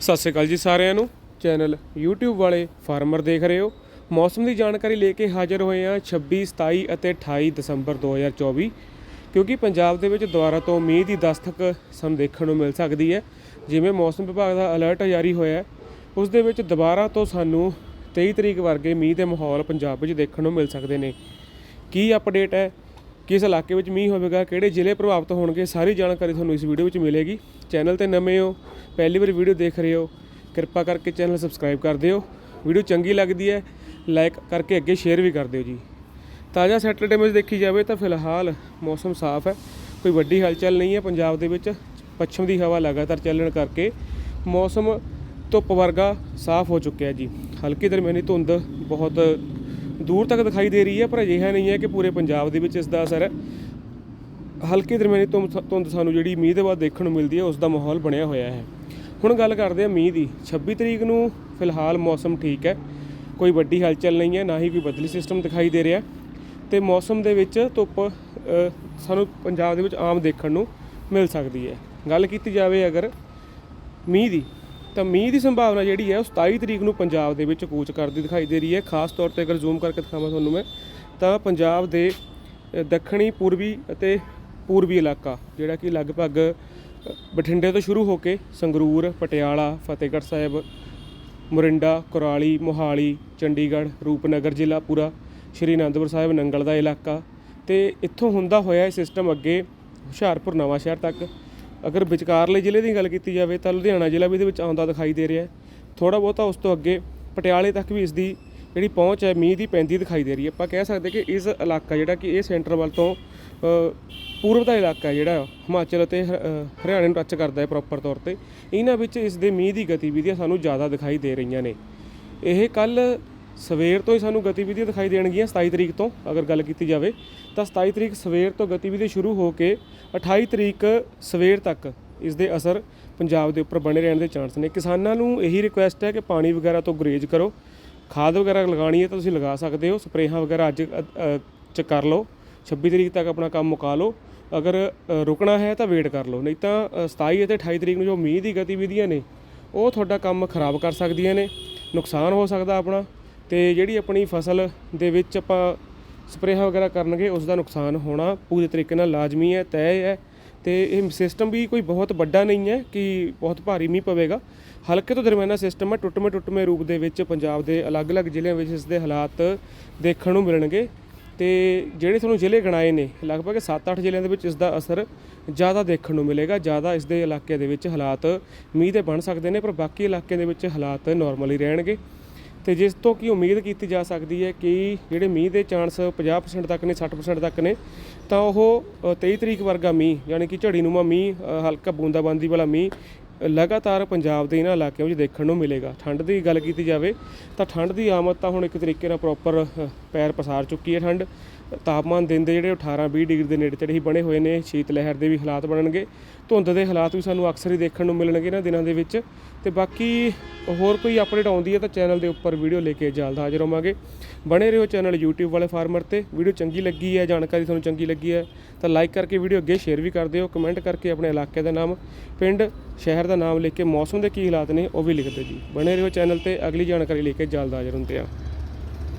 ਸਤਿ ਸ਼੍ਰੀ ਅਕਾਲ ਜੀ ਸਾਰਿਆਂ ਨੂੰ। ਚੈਨਲ YouTube ਵਾਲੇ ਫਾਰਮਰ ਦੇਖ ਰਹੇ ਹੋ। ਮੌਸਮ ਦੀ ਜਾਣਕਾਰੀ ਲੈ ਕੇ ਹਾਜ਼ਰ ਹੋਏ ਹਾਂ 26 27 ਅਤੇ 28 ਦਸੰਬਰ 2024 ਕਿਉਂਕਿ ਪੰਜਾਬ ਦੇ ਵਿੱਚ ਦੁਬਾਰਾ ਤੋਂ ਮੀਂਹ ਦੀ ਦਸਤਕ ਸਾਨੂੰ ਦੇਖਣ ਨੂੰ ਮਿਲ ਸਕਦੀ ਹੈ। ਜਿਵੇਂ ਮੌਸਮ ਵਿਭਾਗ ਦਾ ਅਲਰਟ ਜਾਰੀ ਹੋਇਆ ਉਸ ਦੇ ਵਿੱਚ ਦੁਬਾਰਾ ਤੋਂ ਸਾਨੂੰ 23 ਤਰੀਕ ਵਰਗੇ ਮੀਂਹ ਦੇ ਮਾਹੌਲ ਪੰਜਾਬ ਵਿੱਚ ਦੇਖਣ ਨੂੰ ਮਿਲ ਸਕਦੇ ਨੇ। ਕੀ ਅਪਡੇਟ ਹੈ? ਕਿਸ ਇਲਾਕੇ ਵਿੱਚ ਮੀਂਹ ਹੋਵੇਗਾ, ਕਿਹੜੇ ਜ਼ਿਲ੍ਹੇ ਪ੍ਰਭਾਵਿਤ ਹੋਣਗੇ, ਸਾਰੀ ਜਾਣਕਾਰੀ ਤੁਹਾਨੂੰ ਇਸ ਵੀਡੀਓ ਵਿੱਚ ਮਿਲੇਗੀ। ਚੈਨਲ ਤੇ ਨਵੇਂ ਹੋ, ਪਹਿਲੀ ਵਾਰ ਵੀਡੀਓ ਦੇਖ ਰਹੇ ਹੋ, ਕਿਰਪਾ ਕਰਕੇ ਚੈਨਲ ਸਬਸਕ੍ਰਾਈਬ ਕਰ ਦਿਓ। ਵੀਡੀਓ ਚੰਗੀ ਲੱਗਦੀ ਹੈ ਲਾਈਕ ਕਰਕੇ ਅੱਗੇ ਸ਼ੇਅਰ ਵੀ ਕਰ ਦਿਓ ਜੀ। ਤਾਜ਼ਾ ਸੈਟਰਡੇ ਵਿੱਚ ਦੇਖੀ ਜਾਵੇ ਤਾਂ ਫਿਲਹਾਲ ਮੌਸਮ ਸਾਫ਼ ਹੈ, ਕੋਈ ਵੱਡੀ ਹਲਚਲ ਨਹੀਂ ਹੈ ਪੰਜਾਬ ਦੇ ਵਿੱਚ। ਪੱਛਮ ਦੀ ਹਵਾ ਲਗਾਤਾਰ ਚੱਲਣ ਕਰਕੇ ਮੌਸਮ ਧੁੱਪ ਵਰਗਾ ਸਾਫ਼ ਹੋ ਚੁੱਕਿਆ ਜੀ। ਹਲਕੀ ਦਰਮਿਆਨੀ ਧੁੰਦ ਬਹੁਤ ਦੂਰ ਤੱਕ ਦਿਖਾਈ ਦੇ ਰਹੀ ਹੈ, ਪਰ ਅਜਿਹਾ ਨਹੀਂ ਹੈ ਕਿ ਪੂਰੇ ਪੰਜਾਬ ਦੇ ਵਿੱਚ ਇਸ ਦਾ ਅਸਰ ਹੈ ਹਲਕੀ ਦਰਮਿਆਨੀ ਧੁੰਦ ਧੁੰਦ ਸਾਨੂੰ ਜਿਹੜੀ ਮੀਂਹ ਦੇ ਬਾਅਦ ਦੇਖਣ ਨੂੰ ਮਿਲਦੀ ਹੈ, ਉਸ ਦਾ ਮਾਹੌਲ ਬਣਿਆ ਹੋਇਆ ਹੈ। ਹੁਣ ਗੱਲ ਕਰਦੇ ਹਾਂ ਮੀਂਹ ਦੀ। 26 ਤਰੀਕ ਨੂੰ ਫਿਲਹਾਲ ਮੌਸਮ ਠੀਕ ਹੈ, ਕੋਈ ਵੱਡੀ ਹਲਚਲ ਨਹੀਂ ਹੈ, ਨਾ ਹੀ ਕੋਈ ਬਦਲੀ ਸਿਸਟਮ ਦਿਖਾਈ ਦੇ ਰਿਹਾ। ਤੇ ਮੌਸਮ ਦੇ ਵਿੱਚ ਧੁੱਪ ਸਾਨੂੰ ਪੰਜਾਬ ਦੇ ਵਿੱਚ ਆਮ ਦੇਖਣ ਨੂੰ ਮਿਲ ਸਕਦੀ ਹੈ। ਗੱਲ ਕੀਤੀ ਜਾਵੇ ਅਗਰ ਮੀਂਹ ਦੀ ਤਾਂ ਮੀਂਹ ਦੀ ਸੰਭਾਵਨਾ ਜਿਹੜੀ ਹੈ ਉਹ 27 ਤਰੀਕ ਨੂੰ ਪੰਜਾਬ ਦੇ ਵਿੱਚ ਕੂਚ ਕਰਦੀ ਦਿਖਾਈ ਦੇ ਰਹੀ ਹੈ। ਖਾਸ ਤੌਰ ਤੇ ਅਗਰ ਜ਼ੂਮ ਕਰਕੇ ਦਿਖਾਵਾਂ ਤੁਹਾਨੂੰ ਮੈਂ, ਤਾਂ ਪੰਜਾਬ ਦੇ ਦੱਖਣੀ, ਪੂਰਬੀ ਅਤੇ ਪੂਰਬੀ ਇਲਾਕਾ, ਜਿਹੜਾ ਕਿ ਲਗਭਗ ਬਠਿੰਡੇ ਤੋਂ ਸ਼ੁਰੂ ਹੋ ਕੇ ਸੰਗਰੂਰ, ਪਟਿਆਲਾ, ਫਤਿਹਗੜ੍ਹ ਸਾਹਿਬ, ਮੁਰਿੰਡਾ, ਕੁਰਾਲੀ, ਮੋਹਾਲੀ, ਚੰਡੀਗੜ੍ਹ, ਰੂਪਨਗਰ ਜ਼ਿਲ੍ਹਾ ਪੂਰਾ, ਸ਼੍ਰੀ ਅਨੰਦਪੁਰ ਸਾਹਿਬ ਨੰਗਲ ਦਾ ਇਲਾਕਾ, ਤੇ ਇੱਥੋਂ ਹੁੰਦਾ ਹੋਇਆ ਇਹ ਸਿਸਟਮ ਅੱਗੇ ਹੁਸ਼ਿਆਰਪੁਰ ਨਵਾਂ ਸ਼ਹਿਰ ਤੱਕ ਅਗਰ ਵਿਚਕਾਰਲੇ ਜ਼ਿਲ੍ਹੇ ਦੀ ਗੱਲ ਕੀਤੀ ਜਾਵੇ ਤਾਂ ਲੁਧਿਆਣਾ ਜ਼ਿਲ੍ਹਾ ਵੀ ਇਹਦੇ ਵਿੱਚ ਆਉਂਦਾ ਦਿਖਾਈ ਦੇ ਰਿਹਾ ਹੈ। ਥੋੜਾ ਬਹੁਤਾ ਉਸ ਤੋਂ ਅੱਗੇ ਪਟਿਆਲੇ ਤੱਕ ਵੀ ਇਸ ਦੀ ਜਿਹੜੀ ਪਹੁੰਚ ਹੈ ਮੀਂਹ ਦੀ ਪੈਂਦੀ ਦਿਖਾਈ ਦੇ ਰਹੀ ਹੈ। ਆਪਾਂ ਕਹਿ ਸਕਦੇ ਕਿ ਇਸ ਇਲਾਕਾ ਜਿਹੜਾ ਕਿ ਇਹ ਸੈਂਟਰ ਵੱਲ ਤੋਂ ਅ, ਪੂਰਬ ਦਾ ਇਲਾਕਾ ਜਿਹੜਾ ਹਿਮਾਚਲ ਅਤੇ ਹ- ਹਰਿਆਣੇ ਨੂੰ ਟੱਚ ਕਰਦਾ ਹੈ ਪ੍ਰੋਪਰ ਤੌਰ ਤੇ। ਇਹਨਾਂ ਵਿੱਚ ਇਸ ਦੇ ਮੀਂਹ ਦੀ ਗਤੀਵਿਧੀਆਂ ਸਾਨੂੰ ਜ਼ਿਆਦਾ ਦਿਖਾਈ ਦੇ ਰਹੀਆਂ ਨੇ। ਇਹ ਕੱਲ ਸਵੇਰ ਤੋਂ ਹੀ ਸਾਨੂੰ ਗਤੀਵਿਧੀਆਂ ਦਿਖਾਈ ਦੇਣਗੀਆਂ 27 ਤਰੀਕ ਤੋਂ ਅਗਰ ਗੱਲ ਕੀਤੀ ਜਾਵੇ ਤਾਂ 27 ਤਰੀਕ ਸਵੇਰ ਤੋਂ ਗਤੀਵਿਧੀ ਸ਼ੁਰੂ ਹੋ ਕੇ 28 ਤਰੀਕ ਸਵੇਰ ਤੱਕ ਇਸ ਦੇ ਅਸਰ ਪੰਜਾਬ ਦੇ ਉੱਪਰ ਬਣੇ ਰਹਿਣ ਦੇ ਚਾਂਸ ਨੇ। ਕਿਸਾਨਾਂ ਨੂੰ ਇਹੀ ਰਿਕੁਐਸਟ ਹੈ ਕਿ ਪਾਣੀ ਵਗੈਰਾ ਤੋਂ ਗੁਰੇਜ਼ ਕਰੋ ਖਾਦ ਵਗੈਰਾ ਲਗਾਣੀ ਹੈ ਤਾਂ ਤੁਸੀਂ ਲਗਾ ਸਕਦੇ ਹੋ ਸਪਰੇਹਾਂ ਵਗੈਰਾ ਅੱਜ ਚ ਕਰ ਲਓ 26 ਤਰੀਕ ਤੱਕ ਆਪਣਾ ਕੰਮ ਮੁਕਾ ਲਓ ਅਗਰ ਰੁਕਣਾ ਹੈ ਤਾਂ ਵੇਟ ਕਰ ਲਓ ਨਹੀਂ ਤਾਂ ਅ, 27 ਅਤੇ 28 ਤਰੀਕ ਨੂੰ ਜੋ ਮੀਂਹ ਦੀ ਗਤੀਵਿਧੀਆਂ ਨੇ ਉਹ ਤੁਹਾਡਾ ਕੰਮ ਖਰਾਬ ਕਰ ਸਕਦੀਆਂ ਨੇ ਨੁਕਸਾਨ ਹੋ ਸਕਦਾ ਆਪਣਾ ਅਤੇ ਜਿਹੜੀ ਆਪਣੀ ਫਸਲ ਦੇ ਵਿੱਚ ਆਪਾਂ ਸਪਰੇਹਾਂ ਵਗੈਰਾ ਕਰਨਗੇ ਉਸ ਦਾ ਨੁਕਸਾਨ ਹੋਣਾ ਪੂਰੇ ਤਰੀਕੇ ਨਾਲ ਲਾਜ਼ਮੀ ਹੈ, ਤੈਅ ਹੈ ਤੇ ਇਹ ਸਿਸਟਮ ਵੀ ਕੋਈ ਬਹੁਤ ਵੱਡਾ ਨਹੀਂ ਹੈ ਕਿ ਬਹੁਤ ਭਾਰੀ ਮੀਂਹ ਪਵੇਗਾ। ਹਲਕੇ ਤੋਂ ਦਰਮਿਆਨਾ ਸਿਸਟਮ ਹੈ ਟੁੱਟਵੇਂ ਟੁੱਟਵੇਂ ਰੂਪ ਦੇ ਵਿੱਚ ਪੰਜਾਬ ਦੇ ਅਲੱਗ-ਅਲੱਗ ਜ਼ਿਲ੍ਹਿਆਂ ਵਿੱਚ ਇਸ ਦੇ ਹਾਲਾਤ ਦੇਖਣ ਨੂੰ ਮਿਲਣਗੇ। ਤੇ ਜਿਹੜੇ ਤੁਹਾਨੂੰ ਜ਼ਿਲ੍ਹੇ ਗਣਾਏ ਨੇ, ਲਗਭਗ 7-8 ਜ਼ਿਲ੍ਹਿਆਂ ਦੇ ਵਿੱਚ ਇਸ ਦਾ ਅਸਰ ਜ਼ਿਆਦਾ ਦੇਖਣ ਨੂੰ ਮਿਲੇਗਾ, ਜ਼ਿਆਦਾ ਇਸ ਦੇ ਇਲਾਕੇ ਦੇ ਵਿੱਚ ਹਾਲਾਤ ਮੀਂਹ ਦੇ ਬਣ ਸਕਦੇ ਨੇ, ਪਰ ਬਾਕੀ ਇਲਾਕਿਆਂ ਦੇ ਵਿੱਚ ਹਾਲਾਤ ਨਾਰਮਲ ਹੀ ਰਹਿਣਗੇ। ਤੇ ਜਿਸ ਤੋਂ ਕੀ ਉਮੀਦ ਕੀਤੀ ਜਾ ਸਕਦੀ ਹੈ ਕਿ ਜਿਹੜੇ ਮੀਂਹ ਦੇ ਚਾਂਸ 50% ਤੱਕ ਨੇ 60% ਤੱਕ ਨੇ ਤਾਂ ਉਹ ਅ, 23 ਤਰੀਕ ਵਰਗਾ ਮੀਂਹ ਯਾਨੀ ਕਿ ਝੜੀ ਨੂੰਮਾ ਮੀਂਹ ਹਲਕਾ ਬੂੰਦਾਬਾਂਦੀ ਵਾਲਾ ਮੀਂਹ ਲਗਾਤਾਰ ਪੰਜਾਬ ਦੇ ਇਹਨਾਂ ਇਲਾਕਿਆਂ ਵਿੱਚ ਦੇਖਣ ਨੂੰ ਮਿਲੇਗਾ। ਠੰਡ ਦੀ ਗੱਲ ਕੀਤੀ ਜਾਵੇ ਤਾਂ ਠੰਡ ਦੀ ਆਮਦ ਤਾਂ ਹੁਣ ਇੱਕ ਤਰੀਕੇ ਨਾਲ ਪ੍ਰੋਪਰ ਪੈਰ ਪਸਾਰ ਚੁੱਕੀ ਹੈ ਠੰਡ। ਤਾਪਮਾਨ ਦਿਨ ਦੇ ਜਿਹੜੇ 18 20 ਡਿਗਰੀ ਦੇ ਨੇੜੇ ਤੇੜੇ ਹੀ ਬਣੇ ਹੋਏ ਨੇ। ਸ਼ੀਤ ਲਹਿਰ ਦੇ ਵੀ ਹਾਲਾਤ ਬਣਨਗੇ। ਧੁੰਦ ਦੇ ਹਾਲਾਤ ਵੀ ਸਾਨੂੰ ਅਕਸਰ ਹੀ ਦੇਖਣ ਨੂੰ ਮਿਲਣਗੇ ਇਹਨਾਂ ਦਿਨਾਂ ਦੇ ਵਿੱਚ। ਤੇ ਬਾਕੀ ਹੋਰ ਕੋਈ ਅਪਡੇਟ ਆਉਂਦੀ ਹੈ ਤਾਂ ਚੈਨਲ ਦੇ ਉੱਪਰ ਵੀਡੀਓ ਲੈ ਕੇ ਜਲਦ ਹਾਜ਼ਰ ਹੋਵਾਂਗੇ। ਬਣੇ ਰਹੋ ਚੈਨਲ YouTube ਵਾਲੇ ਫਾਰਮਰ ਤੇ। ਵੀਡੀਓ ਚੰਗੀ ਲੱਗੀ ਹੈ, ਜਾਣਕਾਰੀ ਤੁਹਾਨੂੰ ਚੰਗੀ ਲੱਗੀ ਹੈ ਤਾਂ ਲਾਈਕ ਕਰਕੇ ਵੀਡੀਓ ਅੱਗੇ ਸ਼ੇਅਰ ਵੀ ਕਰ ਦਿਓ। ਕਮੈਂਟ ਕਰਕੇ ਆਪਣੇ ਇਲਾਕੇ ਦਾ ਨਾਮ, ਪਿੰਡ, ਸ਼ਹਿਰ ਸ਼ਹਿਰ ਦਾ ਨਾਮ ਲਿਖ ਕੇ ਮੌਸਮ ਦੇ ਕੀ ਹਾਲਾਤ ਨੇ ਉਹ ਵੀ ਲਿਖ ਦਿਓ ਜੀ। ਬਣੇ ਰਹੋ ਚੈਨਲ ਤੇ ਅਗਲੀ ਜਾਣਕਾਰੀ ਲੈ ਕੇ ਜਲਦ ਹਾਜ਼ਰ ਹੁੰਦੇ ਆ